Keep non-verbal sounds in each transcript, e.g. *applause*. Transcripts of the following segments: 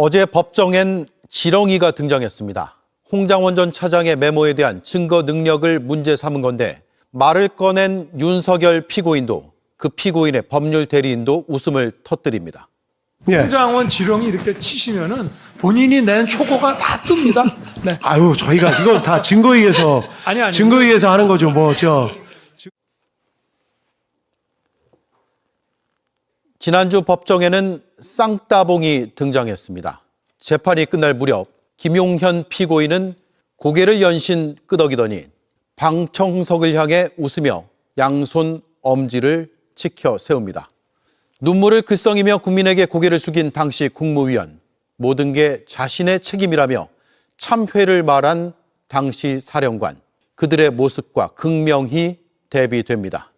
어제 법정엔 지렁이가 등장했습니다. 홍장원 전 차장의 메모에 대한 증거 능력을 문제 삼은 건데 말을 꺼낸 윤석열 피고인도 그 피고인의 법률 대리인도 웃음을 터뜨립니다. 예. 홍장원 지렁이 이렇게 치시면은 본인이 낸 초고가 다 뜹니다. 네. *laughs* 아유, 저희가 이건 다 증거에 의해서 *laughs* 아니, 아니. 증거에 의해서 하는 거죠. 뭐저 지난주 법정에는 쌍따봉이 등장했습니다. 재판이 끝날 무렵 김용현 피고인은 고개를 연신 끄덕이더니 방청석을 향해 웃으며 양손 엄지를 치켜 세웁니다. 눈물을 글썽이며 국민에게 고개를 숙인 당시 국무위원 모든 게 자신의 책임이라며 참회를 말한 당시 사령관 그들의 모습과 극명히 대비됩니다.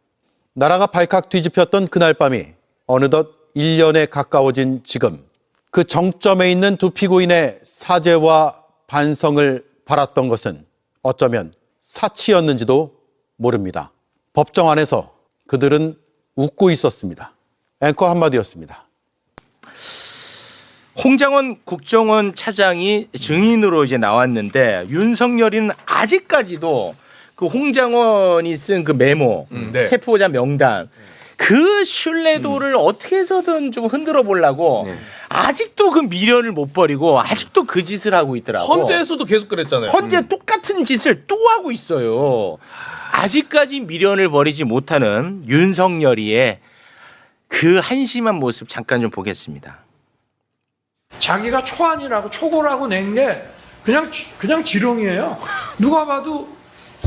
나라가 발칵 뒤집혔던 그날 밤이 어느덧 1년에 가까워진 지금 그 정점에 있는 두 피고인의 사죄와 반성을 바랐던 것은 어쩌면 사치였는지도 모릅니다. 법정 안에서 그들은 웃고 있었습니다. 앵커 한마디였습니다. 홍장원 국정원 차장이 증인으로 이제 나왔는데 윤석열이는 아직까지도 그 홍장원이 쓴 그 메모, 네. 체포자 명단 그 신뢰도를 어떻게 해서든 좀 흔들어 보려고 아직도 그 미련을 못 버리고 아직도 그 짓을 하고 있더라고. 헌재에서도 계속 그랬잖아요. 헌재 똑같은 짓을 또 하고 있어요. 아직까지 미련을 버리지 못하는 윤석열이의 그 한심한 모습 잠깐 좀 보겠습니다. 자기가 초안이라고 초고라고 낸 게 그냥 지- 그냥 지렁이에요. 누가 봐도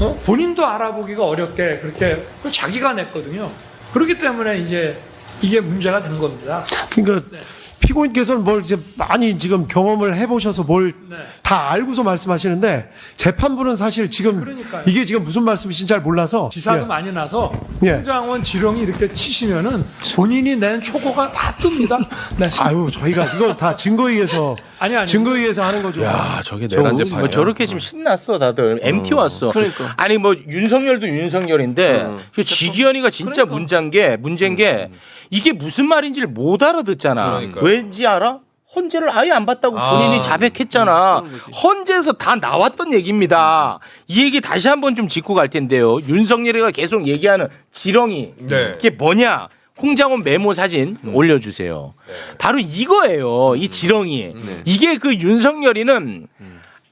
어? 본인도 알아보기가 어렵게 그렇게 그걸 자기가 냈거든요. 그렇기 때문에 이제 이게 문제가 된 겁니다. 그러니까 피고인께서는 뭘 이제 많이 지금 경험을 해보셔서 뭘다 네. 알고서 말씀하시는데 재판부는 사실 지금 그러니까요. 이게 지금 무슨 말씀이신지 잘 몰라서 기사도 예. 많이 나서 예. 홍장원 지렁이 이렇게 치시면은 본인이 낸 초고가 다 뜹니다. 네. *laughs* 아유, 저희가 이건 다 증거에 의해서 아니, 아니. 증거에 의해서 하는 거죠. 야, 저게 저, 내란 뭐. 저렇게 지금 신났어 다들 MT 왔어. 그러니까. 아니 뭐 윤석열도 윤석열인데 어. 그 지기현이가 진짜 그러니까. 문제인 게 문제인 게 이게 무슨 말인지를 못 알아듣잖아. 그러니까요. 왠지 알아? 헌재를 아예 안 봤다고 아. 본인이 자백했잖아. 헌재에서 다 나왔던 얘기입니다. 이 얘기 다시 한번 좀 짚고 갈 텐데요. 윤석열이가 계속 얘기하는 지렁이 네. 이게 뭐냐? 홍장원 메모 사진 올려주세요. 바로 이거예요. 이 지렁이. 이게 그 윤석열이는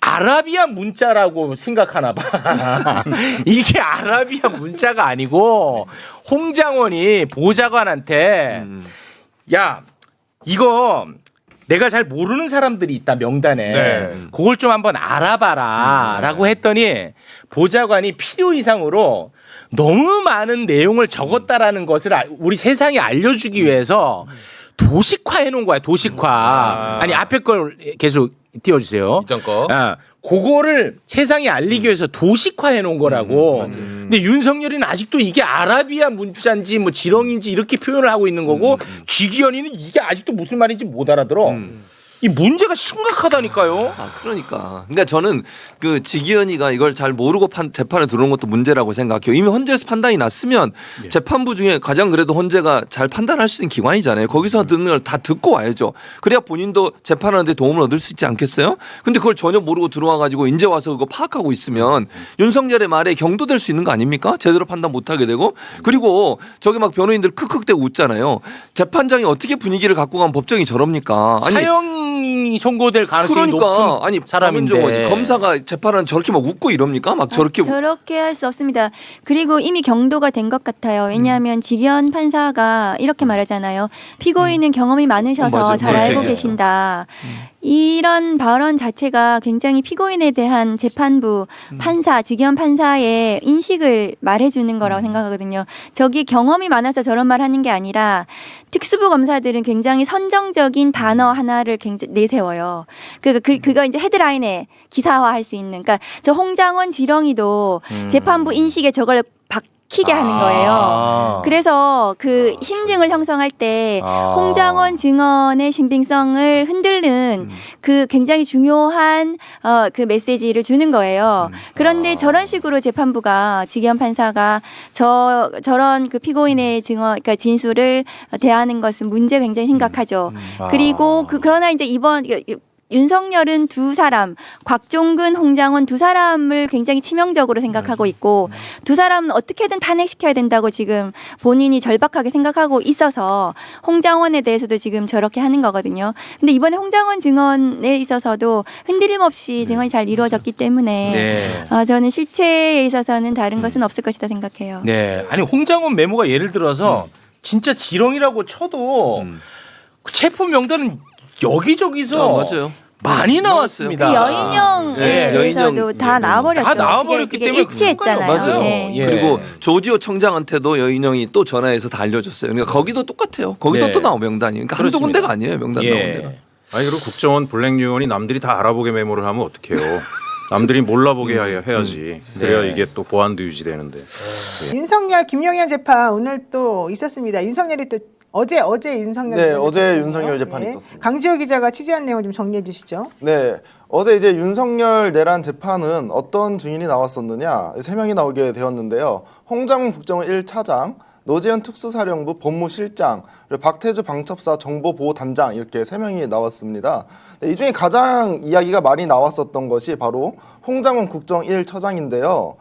아라비아 문자라고 생각하나 봐. *laughs* 이게 아라비아 문자가 아니고 홍장원이 보좌관한테 야 이거 내가 잘 모르는 사람들이 있다 명단에 네. 그걸 좀 한번 알아봐라라고 했더니 보좌관이 필요 이상으로 너무 많은 내용을 적었다라는 것을 아- 우리 세상에 알려주기 위해서 도식화해 놓은 거야 도식화 아. 아니 앞에 걸 계속 띄워주세요. 이전 거. 아, 그거를 세상에 알리기 위해서 도식화해 놓은 거라고. 근데 윤석열이는 아직도 이게 아라비아 문자인지 뭐 지렁인지 이렇게 표현을 하고 있는 거고 쥐기현이는 이게 아직도 무슨 말인지 못 알아들어. 이 문제가 심각하다니까요. 아, 그러니까. 그러니까 저는 그 지기현이가 이걸 잘 모르고 판, 재판에 들어온 것도 문제라고 생각해요. 이미 헌재에서 판단이 났으면 재판부 중에 가장 그래도 헌재가 잘 판단할 수 있는 기관이잖아요. 거기서 듣는 걸 다 듣고 와야죠. 그래야 본인도 재판하는데 도움을 얻을 수 있지 않겠어요? 근데 그걸 전혀 모르고 들어와 가지고 이제 와서 그거 파악하고 있으면 윤석열의 말에 경도될 수 있는 거 아닙니까? 제대로 판단 못 하게 되고 그리고 저기 막 변호인들 크크대고 웃잖아요. 재판장이 어떻게 분위기를 갖고 가면 법정이 저럽니까? 아니 사형 이 선고될 가능성이 그러니까 높은 아니 사람인데 검사가 재판은 저렇게 막 웃고 이럽니까? 막 저렇게 아, 저렇게 할 수 없습니다. 그리고 이미 경도가 된 것 같아요. 왜냐하면 음. 지기현 판사가 이렇게 말하잖아요. 피고인은 경험이 많으셔서 어. 잘 네, 알고 되게. 계신다. 이런 발언 자체가 굉장히 피고인에 대한 재판부 판사, 지기현 판사의 인식을 말해주는 거라고 생각하거든요. 저기 경험이 많아서 저런 말 하는 게 아니라 특수부 검사들은 굉장히 선정적인 단어 하나를 굉장히 내세워요. 그, 그, 그거 이제 헤드라인에 기사화할 수 있는. 그러니까 저 홍장원 지렁이도 재판부 인식에 저걸 박 막히게 하는 거예요. 아. 그래서 그 심증을 형성할 때 아. 홍장원 증언의 신빙성을 흔들는 음. 그 굉장히 중요한 어, 그 메시지를 주는 거예요. 음. 그런데 저런 식으로 재판부가 지기현 판사가 저 저런 그 피고인의 증언, 그러니까 진술을 대하는 것은 문제 가 굉장히 심각하죠. 아. 그리고 그 그러나 이제 이번 윤석열은 두 사람, 곽종근, 홍장원 두 사람을 굉장히 치명적으로 생각하고 있고 두 사람은 어떻게든 탄핵시켜야 된다고 지금 본인이 절박하게 생각하고 있어서 홍장원에 대해서도 지금 저렇게 하는 거거든요. 근데 이번에 홍장원 증언에 있어서도 흔들림 없이 증언이 잘 이루어졌기 때문에 네. 아, 저는 실체에 있어서는 다른 것은 없을 것이다 생각해요. 네. 아니 홍장원 메모가 예를 들어서 진짜 지렁이라고 쳐도 음. 그 체포 명단은 여기저기서 아, 맞아요. 많이. 그 나왔습니다. 여인영에 네, 대해서도 여인영, 다 네, 나와버렸죠. 다 나와버렸기 그게- 그게 때문에 일치했잖아요. 맞아요. 네. 예. 그리고 조지호 청장한테도 여인영이 또 전화해서 다 알려줬어요. 그러니까 거기도 똑같아요. 거기도 네. 또 나오 명단이. 그러니까 한두 그렇습니다. 군데가 아니에요. 명단 나온 데가. 예. 아니 그리고 국정원 블랙유언이 남들이 다 알아보게 메모를 하면 어떡해요. *laughs* 남들이 몰라보게 해야- 해야지. 그래야 네. 이게 또 보안도 유지되는데. 윤석열 김용현 재판 오늘 또 있었습니다. 윤석열이 또 어제 어제 윤석열 네, 재판이 어제 있었거든요. 윤석열 재판이 있었습니다. 강지호 기자가 취재한 내용 좀 정리해 주시죠. 네, 어제 이제 윤석열 내란 재판은 어떤 증인이 나왔었느냐 세 명이 나오게 되었는데요. 홍장훈 국정원 1차장, 노재현 특수사령부 법무실장, 박태주 방첩사 정보보호단장 이렇게 세 명이 나왔습니다. 네, 이 중에 가장 이야기가 많이 나왔었던 것이 바로 홍장훈 국정원 1처장인데요.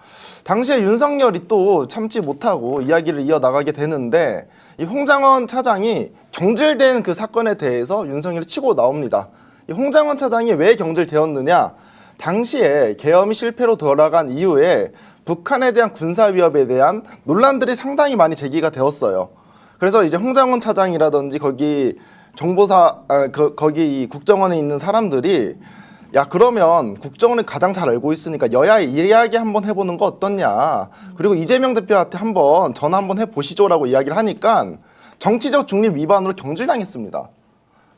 당시에 윤석열이 또 참지 못하고 이야기를 이어나가게 되는데 이 홍장원 차장이 경질된 그 사건에 대해서 윤석열이 치고 나옵니다. 이 홍장원 차장이 왜 경질되었느냐? 당시에 계엄이 실패로 돌아간 이후에 북한에 대한 군사 위협에 대한 논란들이 상당히 많이 제기가 되었어요. 그래서 이제 홍장원 차장이라든지 거기 정보사 아, 그, 거기 이 국정원에 있는 사람들이 야 그러면 국정원을 가장 잘 알고 있으니까 여야의 이야기 한번 해보는 거 어떻냐 그리고 이재명 대표한테 한번 전화 한번 해보시죠라고 이야기를 하니까 정치적 중립 위반으로 경질당했습니다.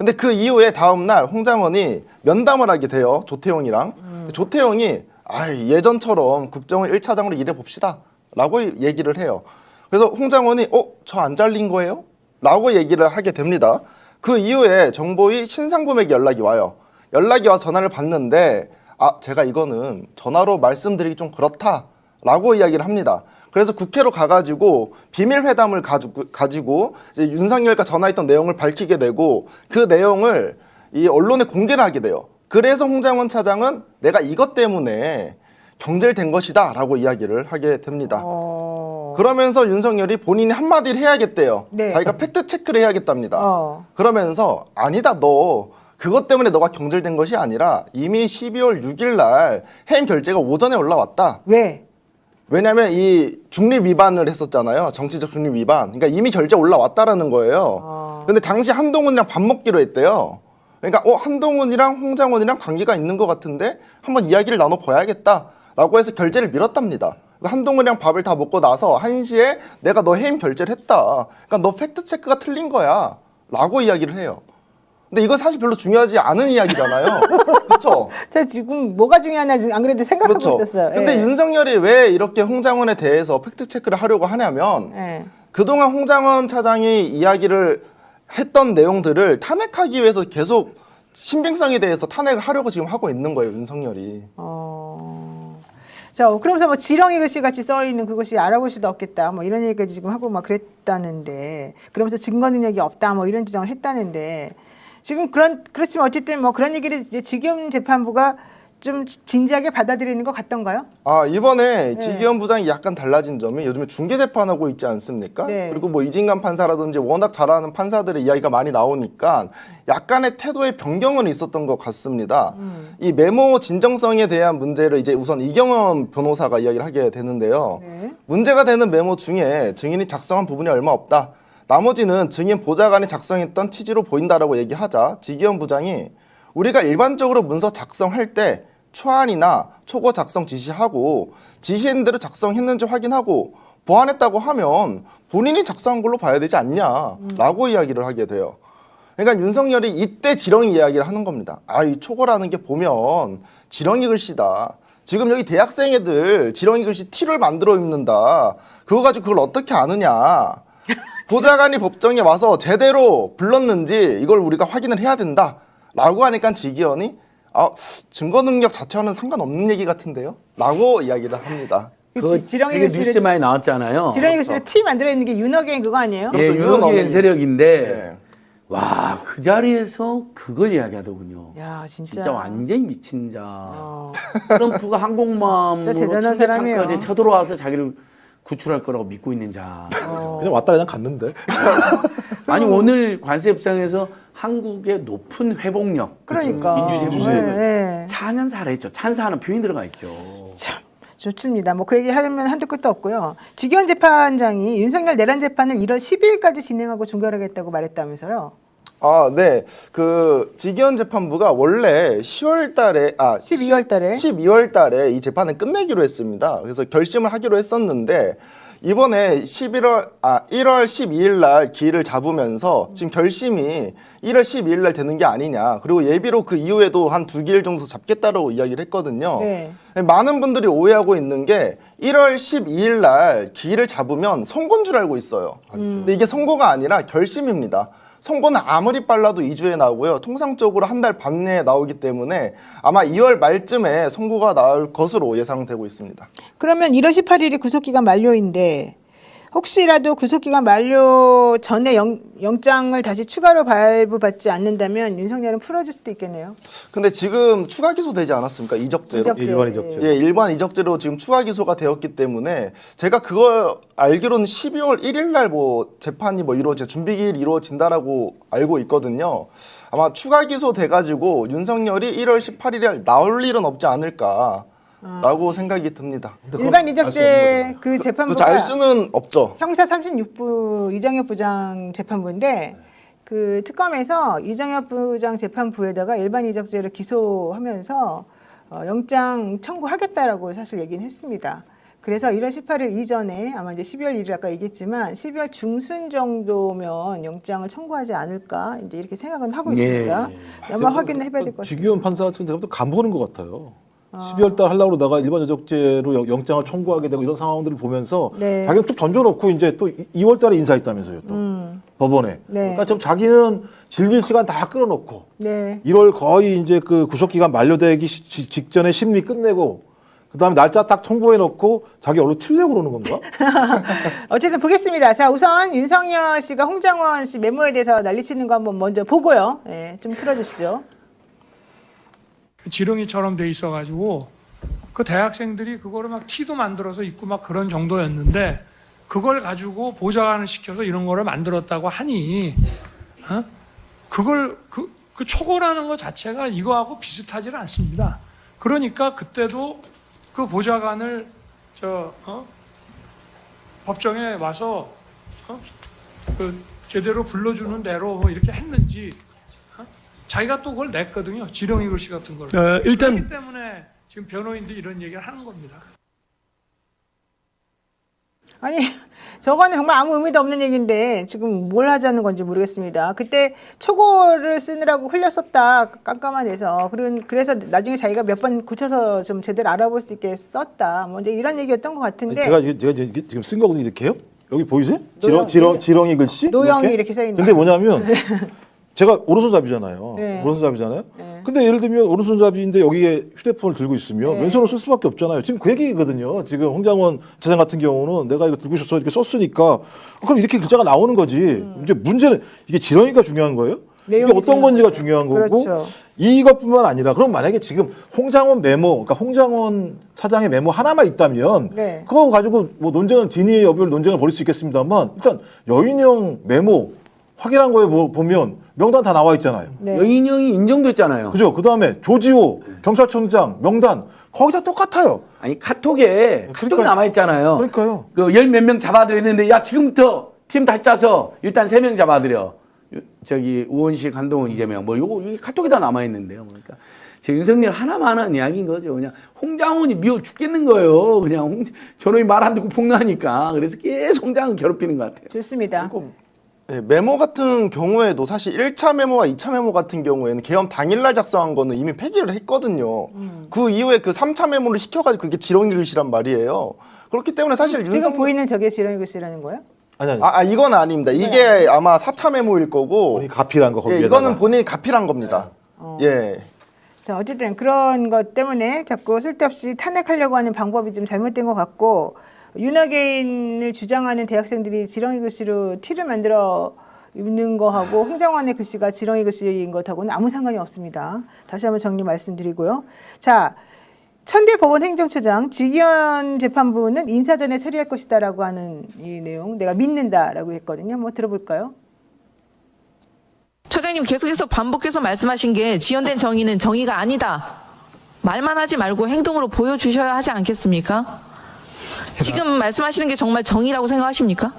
근데 그 이후에 다음 날 홍장원이 면담을 하게 돼요 조태용이랑. 조태용이 아 예전처럼 국정원 1차장으로 일해 봅시다 라고 얘기를 해요. 그래서 홍장원이 어? 저 안 잘린 거예요? 라고 얘기를 하게 됩니다. 그 이후에 정보위 신상범에게 연락이 와요. 연락이 와서 전화를 받는데 아 제가 이거는 전화로 말씀드리기 좀 그렇다 라고 이야기를 합니다. 그래서 국회로 가가지고 비밀 회담을 가지고, 윤석열과 전화했던 내용을 밝히게 되고 그 내용을 이 언론에 공개를 하게 돼요. 그래서 홍장원 차장은 내가 이것 때문에 경질된 것이다 라고 이야기를 하게 됩니다. 어. 그러면서 윤석열이 본인이 한마디를 해야겠대요. 네. 자기가 팩트 체크를 해야겠답니다. 어. 그러면서 아니다 너 그것 때문에 너가 경질된 것이 아니라 이미 12월 6일 날 해임 결제가 오전에 올라왔다. 왜? 왜냐하면 이 중립 위반을 했었잖아요. 정치적 중립 위반. 그러니까 이미 결제 올라왔다라는 거예요. 어. 근데 당시 한동훈이랑 밥 먹기로 했대요. 그러니까 어 한동훈이랑 홍장원이랑 관계가 있는 것 같은데 한번 이야기를 나눠 봐야겠다라고 해서 결제를 미뤘답니다. 그러니까 한동훈이랑 밥을 다 먹고 나서 1시에 내가 너 해임 결제를 했다. 그러니까 너 팩트 체크가 틀린 거야. 라고 이야기를 해요. 근데 이거 사실 별로 중요하지 않은 이야기잖아요. *laughs* 그렇죠? 저 지금 뭐가 중요하나 지금 안 그래도 생각하고 그렇죠. 있었어요. 근데 예. 윤석열이 왜 이렇게 홍장원에 대해서 팩트 체크를 하려고 하냐면 예. 그동안 홍장원 차장이 이야기를 했던 내용들을 탄핵하기 위해서 계속 신빙성에 대해서 탄핵을 하려고 지금 하고 있는 거예요, 윤석열이. 어. 자, 그러면서 뭐 지렁이 글씨 같이 써 있는 그것이 알아볼 수도 없겠다. 뭐 이런 얘기까지 지금 하고 막 그랬다는데. 그러면서 증거 능력이 없다. 뭐 이런 주장을 했다는데. 지금 그런 그렇지만 어쨌든 뭐 그런 얘기를 이제 지금 재판부가 좀 진지하게 받아들이는 것 같던가요? 아 이번에 네. 지기현 부장이 약간 달라진 점이 요즘에 중계 재판하고 있지 않습니까? 네. 그리고 뭐 이진관 판사라든지 워낙 잘하는 판사들의 이야기가 많이 나오니까 약간의 태도의 변경은 있었던 것 같습니다. 음. 이 메모 진정성에 대한 문제를 이제 우선 이경원 변호사가 이야기를 하게 되는데요. 네. 문제가 되는 메모 중에 증인이 작성한 부분이 얼마 없다. 나머지는 증인 보좌관이 작성했던 취지로 보인다라고 얘기하자 지기현 부장이 우리가 일반적으로 문서 작성할 때 초안이나 초고 작성 지시하고 지시한 대로 작성했는지 확인하고 보완했다고 하면 본인이 작성한 걸로 봐야 되지 않냐라고 이야기를 하게 돼요. 그러니까 윤석열이 이때 지렁이 이야기를 하는 겁니다. 아, 이 초고라는 게 보면 지렁이 글씨다. 지금 여기 대학생 애들 지렁이 글씨 T를 만들어 입는다. 그거 가지고 그걸 어떻게 아느냐. 보좌관이 법정에 와서 제대로 불렀는지 이걸 우리가 확인을 해야 된다. 라고 하니까 지기현이 아, 증거 능력 자체와는 상관없는 얘기 같은데요? 라고 이야기를 합니다. 그 지- 지렁이 뉴스에 글씨를 많이 나왔잖아요. 지렁이 글씨를 T 만들어 있는 게 윤호경 그거 아니에요? 예, 그렇죠. 유럽인 유럽인. 세력인데 네. 와 그 자리에서 그걸 이야기하더군요. 야 진짜. 진짜 완전히 미친 자. 어. 트럼프가 항공모함으로 진짜 대단한 사람이에요. 청계천까지 쳐들어와서 자기를 구출할 거라고 믿고 있는 자. 그냥 왔다 그냥 갔는데. *laughs* 아니 오늘 관세 협상에서 한국의 높은 회복력, 그러니까. 민주주의 회복력 네, 네. 찬양사했죠. 찬사하는 표현이 들어가 있죠. 참 좋습니다. 뭐 그 얘기 하면 한두 끝도 없고요. 지기현 재판장이 윤석열 내란 재판을 1월 12일까지 진행하고 종결하겠다고 말했다면서요. 아, 네. 그 지기현 재판부가 원래 10월 달에 아 12월 달에 12월 달에 이 재판을 끝내기로 했습니다. 그래서 결심을 하기로 했었는데 이번에 11월 아 1월 12일 날 기일을 잡으면서 지금 결심이 1월 12일 날 되는 게 아니냐. 그리고 예비로 그 이후에도 한 두 기일 정도 잡겠다라고 이야기를 했거든요. 네. 많은 분들이 오해하고 있는 게 1월 12일 날 기일을 잡으면 선고인 줄 알고 있어요. 근데 이게 선고가 아니라 결심입니다. 선고는 아무리 빨라도 2주에 나오고요. 통상적으로 한 달 반 내에 나오기 때문에 아마 2월 말쯤에 선고가 나올 것으로 예상되고 있습니다. 그러면 1월 18일이 구속기간 만료인데 혹시라도 구속기간 만료 전에 영, 영장을 다시 추가로 발부받지 않는다면 윤석열은 풀어줄 수도 있겠네요. 근데 지금 추가 기소되지 않았습니까? 이적죄로? 이적죄. 일반 이적죄. 예, 일반 이적죄로 지금 추가 기소가 되었기 때문에 제가 그걸 알기로는 12월 1일 날 뭐 재판이 뭐 이루어져 준비 기일 이루어진다라고 알고 있거든요. 아마 추가 기소 돼 가지고 윤석열이 1월 18일에 나올 일은 없지 않을까 라고 생각이 듭니다. 일반 이적죄 그 그렇죠. 재판부가 알 수는 없죠. 형사 36부 이정엽 부장 재판부인데 그 특검에서 이정엽 부장 재판부에다가 일반 이적죄를 기소하면서 어, 영장 청구하겠다라고 사실 얘기는 했습니다. 그래서 1월 18일 이전에 아마 이제 12월 1일 아까 얘기했지만 12월 중순 정도면 영장을 청구하지 않을까 이제 이렇게 생각은 하고 예, 있습니다. 아마 확인을 해봐야 될 것 같습니다. 지기현 판사 같은 데부터 간보는 것 같아요. 12월 달 하려고 그러다가 일반 여적죄로 영- 영장을 청구하게 되고 이런 상황들을 보면서 네. 자기는 뚝 던져놓고 이제 또 2월 달에 인사했다면서요 또 음, 법원에. 네. 그러니까 좀 자기는 질질 시간 다 끌어놓고 네. 1월 거의 이제 그 구속 기간 만료되기 시- 지- 직전에 심리 끝내고 그다음에 날짜 딱 통보해 놓고 자기 얼로 튀려고 그러는 건가? *laughs* 어쨌든 보겠습니다. 자, 우선 윤석열 씨가 홍장원 씨 메모에 대해서 난리치는 거 한번 먼저 보고요. 예, 좀 틀어 주시죠. 그 지렁이처럼 돼 있어가지고 그 대학생들이 그거를 막 티도 만들어서 입고 막 그런 정도였는데 그걸 가지고 보좌관을 시켜서 이런 거를 만들었다고 하니 어? 그걸 그, 그 초고라는 것 자체가 이거하고 비슷하지는 않습니다. 그러니까 그때도 그 보좌관을 저 어? 법정에 와서 어? 그 제대로 불러주는 대로 뭐 이렇게 했는지 어? 자기가 또 그걸 냈거든요. 지렁이 글씨 같은 걸. 어, 일단- 그렇기 때문에 지금 변호인들이 이런 얘기를 하는 겁니다. 아니, 저거는 정말 아무 의미도 없는 얘기인데 지금 뭘 하자는 건지 모르겠습니다. 그때 초고를 쓰느라고 흘렸었다. 깜깜한데서. 그런- 그래서 나중에 자기가 몇 번 고쳐서 좀 제대로 알아볼 수 있게 썼다. 뭐 이제 이런 얘기였던 것 같은데. 제가 제가 지금 쓴 거거든요 이렇게요? 여기 보이세요? 노영- 지렁 지렁 지렁이 글씨? 노영이 이렇게 써 있는 근데 뭐냐면 *laughs* 제가 오른손잡이잖아요. 네. 오른손잡이잖아요. 네. 근데 예를 들면 오른손잡이인데 여기에 휴대폰을 들고 있으면 네. 왼손으로 쓸 수밖에 없잖아요. 지금 그 얘기거든요. 지금 홍장원 차장 같은 경우는 내가 이거 들고 있어서 이렇게 썼으니까 그럼 이렇게 글자가 나오는 거지. 이제 문제는 이게 지렁이가 중요한 거예요? 이게 음. 어떤 건지가 중요한 거고 그렇죠. 이것뿐만 아니라 그럼 만약에 지금 홍장원 메모, 그러니까 홍장원 차장의 메모 하나만 있다면 네. 그거 가지고 뭐 논쟁은 진위의 여부를 논쟁을 벌일 수 있겠습니다만 일단 여인형 메모 확인한 거에 보- 보면 명단 다 나와 있잖아요. 네. 여인형이 인정됐잖아요. 그죠? 그 다음에 조지호 경찰청장 명단 거의 다 똑같아요. 아니 카톡에 카톡이 그러니까- 남아 있잖아요. 그러니까요. 그 열 몇 명 잡아들였는데 야 지금부터 팀 다시 짜서 일단 세 명 잡아들여. 유- 저기 우원식, 한동훈, 이재명 뭐 요거 이 카톡이 다 남아 있는데요. 그러니까 제 윤석열 하나만 하는 이야기인 거죠. 그냥 홍장훈이 미워 죽겠는 거예요. 그냥 홍 저놈이 말 안 듣고 폭로하니까 그래서 계속 홍장훈 괴롭히는 것 같아요. 좋습니다. 그리고 네, 메모 같은 경우에도 사실 1차 메모와 2차 메모 같은 경우에는 개헌 당일날 작성한 거는 이미 폐기를 했거든요. 그 이후에 그 3차 메모를 시켜가지고 그게 지렁이 글씨란 말이에요. 그렇기 때문에 사실 지금 윤석 보이는 저게 지렁이 글씨라는 거예요? 아니 아니. 아, 아 이건 아닙니다. 이게 아마 4차 메모일 거고 본인이 가필한 거 예, 거기에다가. 이거는 본인이 가필한 겁니다. 예. 자, 어쨌든 그런 것 때문에 자꾸 쓸데없이 탄핵하려고 하는 방법이 좀 잘못된 것 같고 윤학인을 주장하는 대학생들이 지렁이 글씨로 티를 만들어 입는 거하고 홍장관의 글씨가 지렁이 글씨인 것하고는 아무 상관이 없습니다. 다시 한번 정리 말씀드리고요. 자, 천대 법원 행정처장 지기현 재판부는 인사전에 처리할 것이다라고 하는 이 내용 내가 믿는다라고 했거든요. 한번 들어볼까요? 처장님 계속해서 반복해서 말씀하신 게 지연된 정의는 정의가 아니다. 말만 하지 말고 행동으로 보여주셔야 하지 않겠습니까? 지금 말씀하시는 게 정말 정의라고 생각하십니까?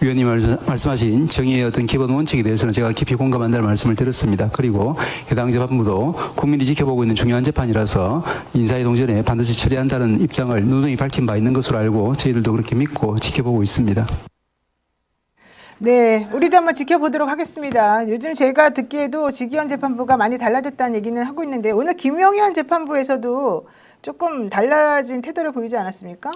위원님 말- 말씀하신 정의의 어떤 기본 원칙에 대해서는 제가 깊이 공감한다는 말씀을 드렸습니다. 그리고 해당 재판부도 국민이 지켜보고 있는 중요한 재판이라서 인사의 동전에 반드시 처리한다는 입장을 누누이 밝힌 바 있는 것으로 알고 저희들도 그렇게 믿고 지켜보고 있습니다. 네, 우리도 한번 지켜보도록 하겠습니다. 요즘 제가 듣기에도 지기현 재판부가 많이 달라졌다는 얘기는 하고 있는데 오늘 김용현 재판부에서도 조금 달라진 태도를 보이지 않았습니까?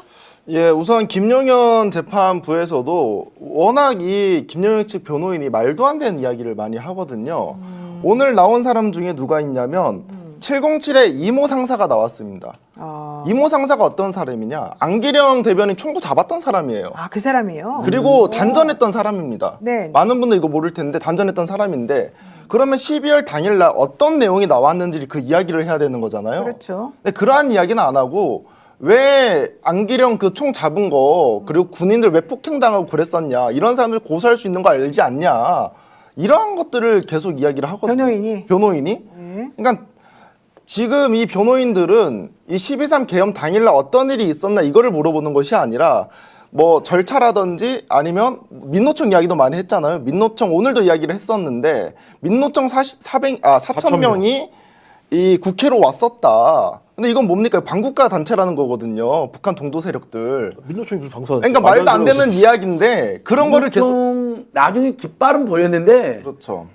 예, 우선 김용현 재판부에서도 워낙 이 김용현 측 변호인이 말도 안 되는 이야기를 많이 하거든요. 오늘 나온 사람 중에 누가 있냐면 707의 이모 상사가 나왔습니다. 어, 이모 상사가 어떤 사람이냐? 안기령 대변인 총구 잡았던 사람이에요. 아, 그 사람이에요? 그리고 단전했던 사람입니다. 네. 많은 분들 이거 모를 텐데 단전했던 사람인데 그러면 12월 당일날 어떤 내용이 나왔는지 그 이야기를 해야 되는 거잖아요. 그렇죠. 근데 그러한 이야기는 안 하고 왜 안기령 그 총 잡은 거 그리고 군인들 왜 폭행당하고 그랬었냐 이런 사람들 고소할 수 있는 거 알지 않냐 이러한 것들을 계속 이야기를 하거든요. 변호인이? 변호인이 네. 그러니까 지금 이 변호인들은 이 12.3 개헌 당일날 어떤 일이 있었나 이거를 물어보는 것이 아니라 뭐 절차라든지 아니면 민노총 이야기도 많이 했잖아요. 민노총 오늘도 이야기를 했었는데 민노총 4 400, 아, 4천 명이 이 국회로 왔었다. 근데 이건 뭡니까? 반국가 단체라는 거거든요. 북한 동도 세력들. 민노총이 무슨 방사. 그러니까 말도 안 되는 이야기인데 그런 거를 계속 민노총 나중에 깃발은 보였는데 그렇죠.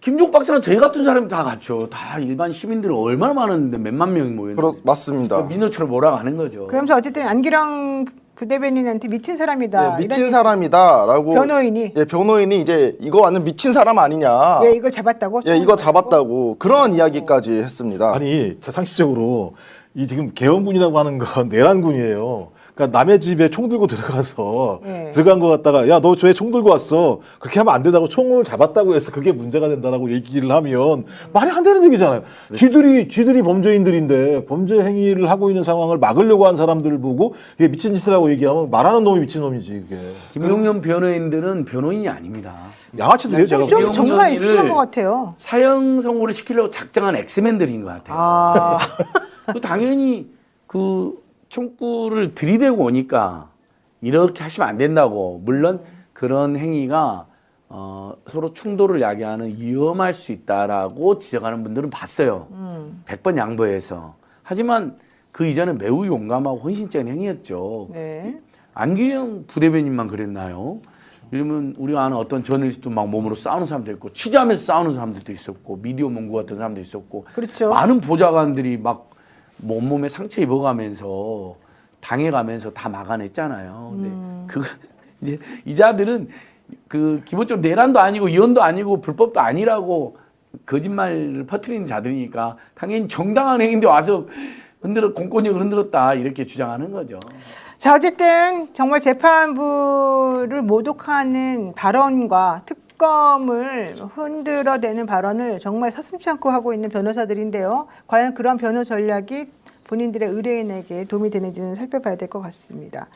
김종 박사는 저희 같은 사람이 다 갔죠. 다 일반 시민들은 얼마나 많았는데 몇만 명이 모였는데. 그렇 맞습니다. 민노총을 몰아가는 거죠. 그러면서 어쨌든 안기령 부대변인한테 미친 사람이다. 예, 미친 이런 사람이다라고 변호인이 예, 변호인이 이제 이거 완전 미친 사람 아니냐. 예, 이걸 잡았다고? 예, 이거 잡았다고 그런 이야기까지 했습니다. 아니 자, 상식적으로 이 지금 개헌군이라고 하는 건 내란군이에요. 그러니까 남의 집에 총 들고 들어가서 네. 들어간 거 갖다가 야 너 왜 총 들고 왔어? 그렇게 하면 안 된다고 총을 잡았다고 해서 그게 문제가 된다라고 얘기를 하면 말이 안 되는 얘기잖아요. 쥐들이 쥐들이 범죄인들인데 범죄 행위를 하고 있는 상황을 막으려고 한 사람들을 보고 이게 미친 짓이라고 얘기하면 말하는 놈이 미친 놈이지 그게. 김용현 변호인들은 변호인이 아닙니다. 양아치들이에요 제가 좀 보기엔. 정말 심한 것 같아요. 사형 선고를 시키려고 작정한 엑스맨들인 것 같아요. 아, 그 당연히 그 총구를 들이대고 오니까 이렇게 하시면 안 된다고 물론 그런 행위가 어, 서로 충돌을 야기하는 위험할 수 있다라고 지적하는 분들은 봤어요. 음. 100번 양보해서. 하지만 그 이전에 매우 용감하고 헌신적인 행위였죠. 네. 안기령 부대변인만 그랬나요? 이러면 우리가 아는 어떤 저널리스트도 막 몸으로 싸우는 사람도 있고 취재하면서 싸우는 사람들도 있었고 미디어 문구 같은 사람도 있었고 그렇죠. 많은 보좌관들이 막 온몸에 상처 입어가면서 당해가면서 다 막아냈잖아요. 근데 그 *laughs* 이제 이자들은 그 기본적으로 내란도 아니고 이혼도 아니고 불법도 아니라고 거짓말을 퍼뜨리는 자들이니까 당연히 정당한 행위인데 와서 흔들어 공권력을 흔들었다 이렇게 주장하는 거죠. 자, 어쨌든 정말 재판부를 모독하는 발언과 특검을 흔들어대는 발언을 정말 서슴치 않고 하고 있는 변호사들인데요. 과연 그런 변호 전략이 본인들의 의뢰인에게 도움이 되는지는 살펴봐야 될 것 같습니다.